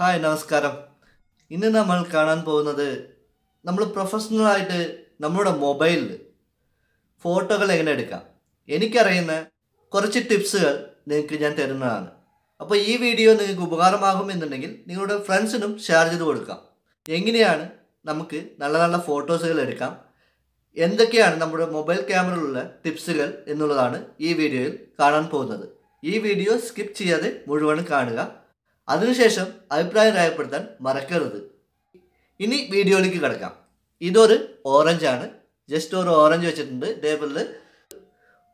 Hi നമസ്കാരം. ഇന്ന് നമ്മൾ കാണാൻ പോകുന്നത് നമ്മൾ പ്രൊഫഷണലായിട്ട് നമ്മുടെ മൊബൈലിൽ ഫോട്ടോകൾ എങ്ങനെ എടുക്കാം? എനിക്കറിയുന്ന കുറച്ച് ടിപ്സുകൾ നിങ്ങൾക്ക് ഞാൻ തരുന്നതാണ്. അപ്പോൾ ഈ വീഡിയോ നിങ്ങൾക്ക് ഉപകാരമാകും എന്നുണ്ടെങ്കിൽ നിങ്ങളുടെ ഫ്രണ്ട്സിനും ഷെയർ ചെയ്ത് കൊടുക്കാം. എങ്ങനെയാണ് നമുക്ക് നല്ല നല്ല ഫോട്ടോസുകൾ എടുക്കാം? എന്തൊക്കെയാണ് നമ്മുടെ മൊബൈൽ ക്യാമറയിലുള്ള ടിപ്സുകൾ എന്നുള്ളതാണ് ഈ വീഡിയോയിൽ കാണാൻ പോകുന്നത്. ഈ വീഡിയോ സ്കിപ്പ് ചെയ്യാതെ മുഴുവൻ കാണുക. അതിനുശേഷം അഭിപ്രായം രേഖപ്പെടുത്താൻ മറക്കരുത്. ഇനി വീഡിയോയിലേക്ക് കിടക്കാം. ഇതൊരു ഓറഞ്ച് ആണ്. ജസ്റ്റ് ഒരു ഓറഞ്ച് വെച്ചിട്ടുണ്ട്. ടേബിളിൽ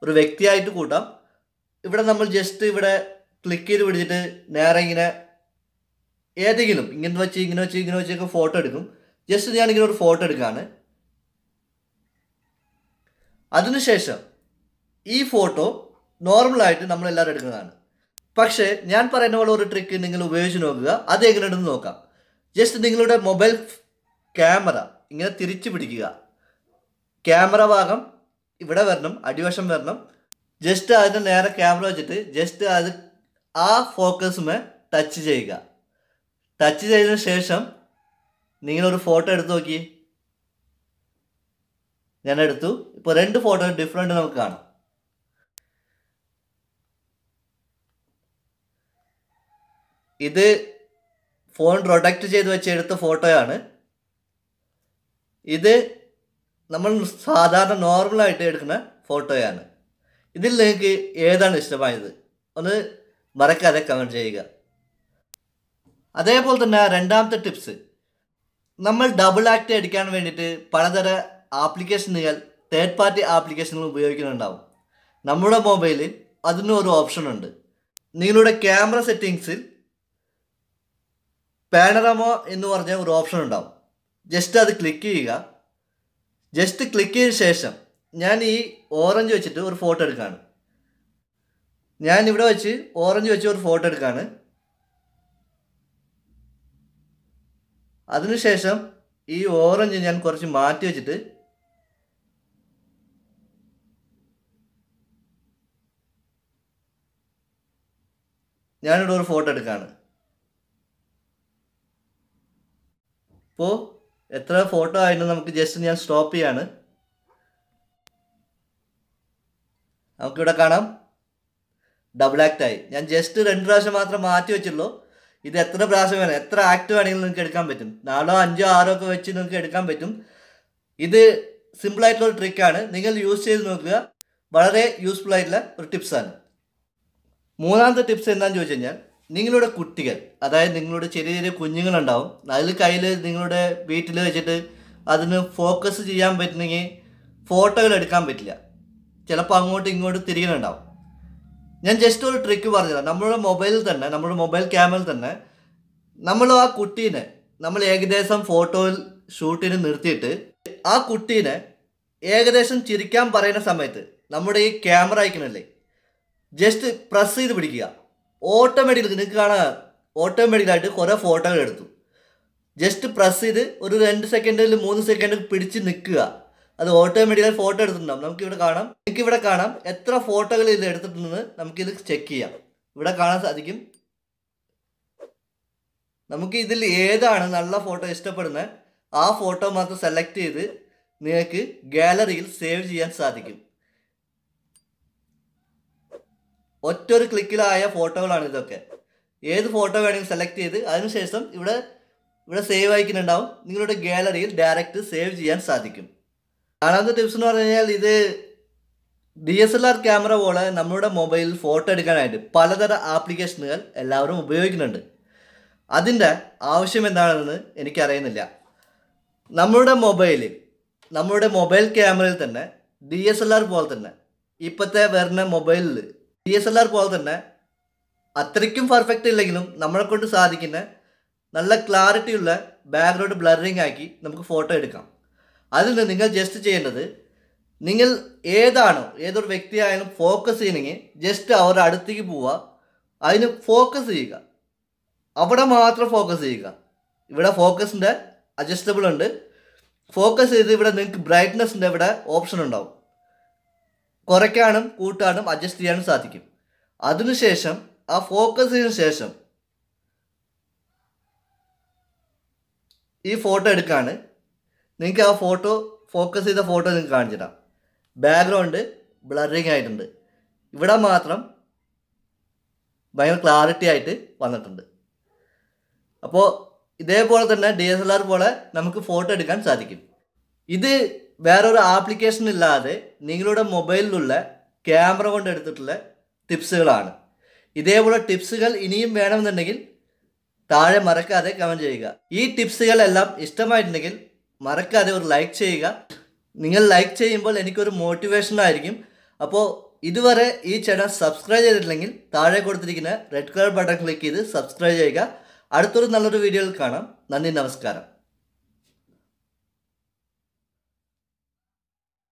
ഒരു വ്യക്തിയായിട്ട് കൂട്ടാം. ഇവിടെ നമ്മൾ ജസ്റ്റ് ഇവിടെ ക്ലിക്ക് ചെയ്ത് പിടിച്ചിട്ട് നേരെ ഇങ്ങനെ ഏതെങ്കിലും ഇങ്ങനെ വെച്ച് ഇങ്ങനെ വെച്ച് ഇങ്ങനെ വെച്ചൊക്കെ ഫോട്ടോ എടുക്കും. ജസ്റ്റ് ഞാനിങ്ങനെ ഒരു ഫോട്ടോ എടുക്കുകയാണ് അതിനുശേഷം ഈ ഫോട്ടോ നോർമലായിട്ട് നമ്മൾ എല്ലാവരും എടുക്കുന്നതാണ്. പക്ഷേ ഞാൻ പറയുന്ന പോലെ ഒരു ട്രിക്ക് നിങ്ങൾ ഉപയോഗിച്ച് നോക്കുക. അത് എങ്ങനെയുണ്ടെന്ന് നോക്കാം. ജസ്റ്റ് നിങ്ങളുടെ മൊബൈൽ ക്യാമറ ഇങ്ങനെ തിരിച്ചു പിടിക്കുക. ക്യാമറ ഭാഗം ഇവിടെ വരണം അടിവശം വരണം. ജസ്റ്റ് അതിന്റെ നേരെ ക്യാമറ വെച്ചിട്ട് ജസ്റ്റ് അത് ആ ഫോക്കസുമേ ടച്ച് ചെയ്യുക. ടച്ച് ചെയ്തതിന് ശേഷം നിങ്ങളൊരു ഫോട്ടോ എടുത്ത് നോക്കി ഞാൻ എടുത്തു. ഇപ്പോൾ രണ്ട് ഫോട്ടോ ഡിഫറെന്റ് നമുക്ക് കാണാം. ഇത് ഫോൺ പ്രൊഡക്റ്റ് ചെയ്ത് വെച്ച് എടുത്ത ഫോട്ടോയാണ്. ഇത് നമ്മൾ സാധാരണ നോർമലായിട്ട് എടുക്കുന്ന ഫോട്ടോയാണ്. ഇതിൽ നിങ്ങൾക്ക് ഏതാണ് ഇഷ്ടമായത്? ഒന്ന് മറക്കാതെ കമന്റ് ചെയ്യുക. അതേപോലെ തന്നെ രണ്ടാമത്തെ ടിപ്സ് നമ്മൾ ഡബിൾ ആക്ട് അടിക്കാൻ വേണ്ടിയിട്ട് പലതര ആപ്ലിക്കേഷനുകൾ തേർഡ് പാർട്ടി ആപ്ലിക്കേഷനുകൾ ഉപയോഗിക്കുന്നുണ്ടാവും. നമ്മുടെ മൊബൈലിൽ അതിനൊരു ഒരു ഓപ്ഷൻ ഉണ്ട്. നിങ്ങളുടെ ക്യാമറ സെറ്റിങ്സിൽ പാനറമോ എന്ന് പറഞ്ഞ ഒരു ഓപ്ഷൻ ഉണ്ടാവും. ജസ്റ്റ് അത് ക്ലിക്ക് ചെയ്യുക. ജസ്റ്റ് ക്ലിക്ക് ചെയ്ത ശേഷം ഞാൻ ഈ ഓറഞ്ച് വെച്ചിട്ട് ഒരു ഫോട്ടോ എടുക്കുകയാണ് ഞാൻ ഇവിടെ വെച്ച് ഓറഞ്ച് വെച്ച് ഒരു ഫോട്ടോ എടുക്കുകയാണ് അതിനുശേഷം ഈ ഓറഞ്ച് ഞാൻ കുറച്ച് മാറ്റി വെച്ചിട്ട് ഞാനിവിടെ ഒരു ഫോട്ടോ എടുക്കുകയാണ് ഇപ്പോൾ എത്ര ഫോട്ടോ ആയിരുന്നു നമുക്ക് ജസ്റ്റ് ഞാൻ സ്റ്റോപ്പ് ചെയ്യാണ്. നമുക്കിവിടെ കാണാം. ഡബിൾ ആക്ട് ആയി. ഞാൻ ജസ്റ്റ് രണ്ട് പ്രാവശ്യം മാത്രം മാറ്റി വെച്ചുള്ളൂ ഇത് എത്ര പ്രാവശ്യം വേണം എത്ര ആക്ട് വേണമെങ്കിലും നിങ്ങൾക്ക് എടുക്കാൻ പറ്റും. നാലോ അഞ്ചോ ആറോ ഒക്കെ വെച്ച് നിങ്ങൾക്ക് എടുക്കാൻ പറ്റും. ഇത് ഒരു ട്രിക്കാണ് നിങ്ങൾ യൂസ് ചെയ്ത് നോക്കുക. വളരെ യൂസ്ഫുൾ ആയിട്ടുള്ള ഒരു ടിപ്സാണ് മൂന്നാമത്തെ ടിപ്സ് എന്താണെന്ന് ചോദിച്ചു കഴിഞ്ഞാൽ നിങ്ങളുടെ കുട്ടികൾ അതായത് നിങ്ങളുടെ ചെറിയ ചെറിയ കുഞ്ഞുങ്ങളുണ്ടാവും അതിൽ കയ്യിൽ നിങ്ങളുടെ വീട്ടിൽ വെച്ചിട്ട് അതിന് ഫോക്കസ് ചെയ്യാൻ പറ്റുന്നെങ്കിൽ ഫോട്ടോകൾ എടുക്കാൻ പറ്റില്ല. ചിലപ്പോൾ അങ്ങോട്ടും ഇങ്ങോട്ടും തിരികെയുണ്ടാവും. ഞാൻ ജസ്റ്റ് ഒരു ട്രിക്ക് പറഞ്ഞുതരാം. നമ്മുടെ മൊബൈലിൽ തന്നെ നമ്മുടെ മൊബൈൽ ക്യാമറയിൽ തന്നെ നമ്മൾ ആ കുട്ടീനെ നമ്മൾ ഏകദേശം ഫോട്ടോയിൽ ഷൂട്ടിന് നിർത്തിയിട്ട് ആ കുട്ടീനെ ഏകദേശം ചിരിക്കാൻ പറയുന്ന സമയത്ത് നമ്മുടെ ഈ ക്യാമറ അയക്കണല്ലേ ജസ്റ്റ് പ്രസ് ചെയ്ത് പിടിക്കുക. ഓട്ടോമാറ്റിക്കലി നിങ്ങൾക്ക് കാണാം. ഓട്ടോമാറ്റിക്കലായിട്ട് കുറേ ഫോട്ടോകൾ എടുത്തു. ജസ്റ്റ് പ്രസ് ചെയ്ത് ഒരു രണ്ട് സെക്കൻഡിൽ മൂന്ന് സെക്കൻഡ് പിടിച്ച് നിൽക്കുക. അത് ഓട്ടോമാറ്റിക്കായി ഫോട്ടോ എടുത്തിട്ടുണ്ടാവും. നമുക്കിവിടെ കാണാം. ഇവിടെ കാണാം. എത്ര ഫോട്ടോകൾ ഇത് എടുത്തിട്ടുണ്ടെന്ന് നമുക്കിത് ചെക്ക് ചെയ്യാം. ഇവിടെ കാണാൻ സാധിക്കും. നമുക്ക് ഇതിൽ ഏതാണ് നല്ല ഫോട്ടോ ഇഷ്ടപ്പെടുന്നത്? ആ ഫോട്ടോ മാത്രം സെലക്ട് ചെയ്ത് നിങ്ങൾക്ക് ഗാലറിയിൽ സേവ് ചെയ്യാൻ സാധിക്കും. ഒറ്റൊരു ക്ലിക്കിലായ ഫോട്ടോകളാണ് ഇതൊക്കെ. ഏത് ഫോട്ടോ വേണമെങ്കിലും സെലക്ട് ചെയ്ത് അതിനുശേഷം ഇവിടെ ഇവിടെ സേവ് അയക്കുന്നുണ്ടാവും നിങ്ങളുടെ ഗാലറിയിൽ ഡയറക്റ്റ് സേവ് ചെയ്യാൻ സാധിക്കും. നാലാമത്തെ ടിപ്സ് എന്ന് പറഞ്ഞു കഴിഞ്ഞാൽ ഇത് D S L R camera പോലെ നമ്മുടെ മൊബൈലിൽ ഫോട്ടോ എടുക്കാനായിട്ട് പലതരം ആപ്ലിക്കേഷനുകൾ എല്ലാവരും ഉപയോഗിക്കുന്നുണ്ട്. അതിന്റെ ആവശ്യം എന്താണെന്ന് എനിക്കറിയുന്നില്ല. നമ്മുടെ മൊബൈലിൽ നമ്മുടെ മൊബൈൽ ക്യാമറയിൽ തന്നെ ഡി എസ് എൽ ആർ പോലെ തന്നെ ഇപ്പോഴത്തെ വരുന്ന മൊബൈലിൽ ഡി എസ് എൽ ആർ പോലെ തന്നെ അത്രയ്ക്കും പെർഫെക്റ്റ് ഇല്ലെങ്കിലും നമ്മളെ കൊണ്ട് സാധിക്കുന്ന നല്ല ക്ലാരിറ്റിയുള്ള ബാക്ക്ഗ്രൗണ്ട് ബ്ലറിങ് ആക്കി നമുക്ക് ഫോട്ടോ എടുക്കാം. അതിൽ നിന്ന് നിങ്ങൾ ജസ്റ്റ് ചെയ്യേണ്ടത് നിങ്ങൾ ഏതാണോ ഏതൊരു വ്യക്തിയായാലും ഫോക്കസ് ചെയ്യണമെങ്കിൽ ജസ്റ്റ് അവരുടെ അടുത്തേക്ക് പോവുക. അതിന് ഫോക്കസ് ചെയ്യുക. അവിടെ മാത്രം ഫോക്കസ് ചെയ്യുക. ഇവിടെ ഫോക്കസിന്റെ അഡ്ജസ്റ്റബിൾ ഉണ്ട്. ഫോക്കസ് ചെയ്ത് ഇവിടെ നിങ്ങൾക്ക് ബ്രൈറ്റ്നസിന്റെ ഇവിടെ ഓപ്ഷൻ ഉണ്ടാവും. കുറയ്ക്കാനും കൂട്ടാനും അഡ്ജസ്റ്റ് ചെയ്യാനും സാധിക്കും. അതിനുശേഷം ആ ഫോക്കസിന് ശേഷം ഈ ഫോട്ടോ എടുക്കാണ്. നിങ്ങൾക്ക് ആ ഫോട്ടോ ഫോക്കസ് ചെയ്ത ഫോട്ടോ നിങ്ങൾക്ക് കാണിച്ചിടാം ബാക്ക്ഗ്രൗണ്ട് ബ്ലറിങ് ആയിട്ടുണ്ട്. ഇവിടെ മാത്രം ഭയങ്കര ക്ലാരിറ്റി ആയിട്ട് വന്നിട്ടുണ്ട്. അപ്പോൾ ഇതേപോലെ തന്നെ ഡി എസ് എൽ ആർ പോലെ നമുക്ക് ഫോട്ടോ എടുക്കാൻ സാധിക്കും. ഇത് വേറൊരു ആപ്ലിക്കേഷൻ ഇല്ലാതെ നിങ്ങളുടെ മൊബൈലിലുള്ള ക്യാമറ കൊണ്ട് എടുത്തിട്ടുള്ള ടിപ്സുകളാണ് ഇതേപോലെ ടിപ്സുകൾ ഇനിയും വേണമെന്നുണ്ടെങ്കിൽ താഴെ മറക്കാതെ കമന്റ് ചെയ്യുക. ഈ ടിപ്സുകളെല്ലാം ഇഷ്ടമായിട്ടുണ്ടെങ്കിൽ മറക്കാതെ ഒരു ലൈക്ക് ചെയ്യുക. നിങ്ങൾ ലൈക്ക് ചെയ്യുമ്പോൾ എനിക്കൊരു മോട്ടിവേഷൻ ആയിരിക്കും. അപ്പോൾ ഇതുവരെ ഈ ചാനൽ സബ്സ്ക്രൈബ് ചെയ്തിട്ടില്ലെങ്കിൽ താഴെ കൊടുത്തിരിക്കുന്ന റെഡ് കളർ ബട്ടൺ ക്ലിക്ക് ചെയ്ത് സബ്സ്ക്രൈബ് ചെയ്യുക. അടുത്തൊരു നല്ലൊരു വീഡിയോയിൽ കാണാം. നന്ദി നമസ്കാരം.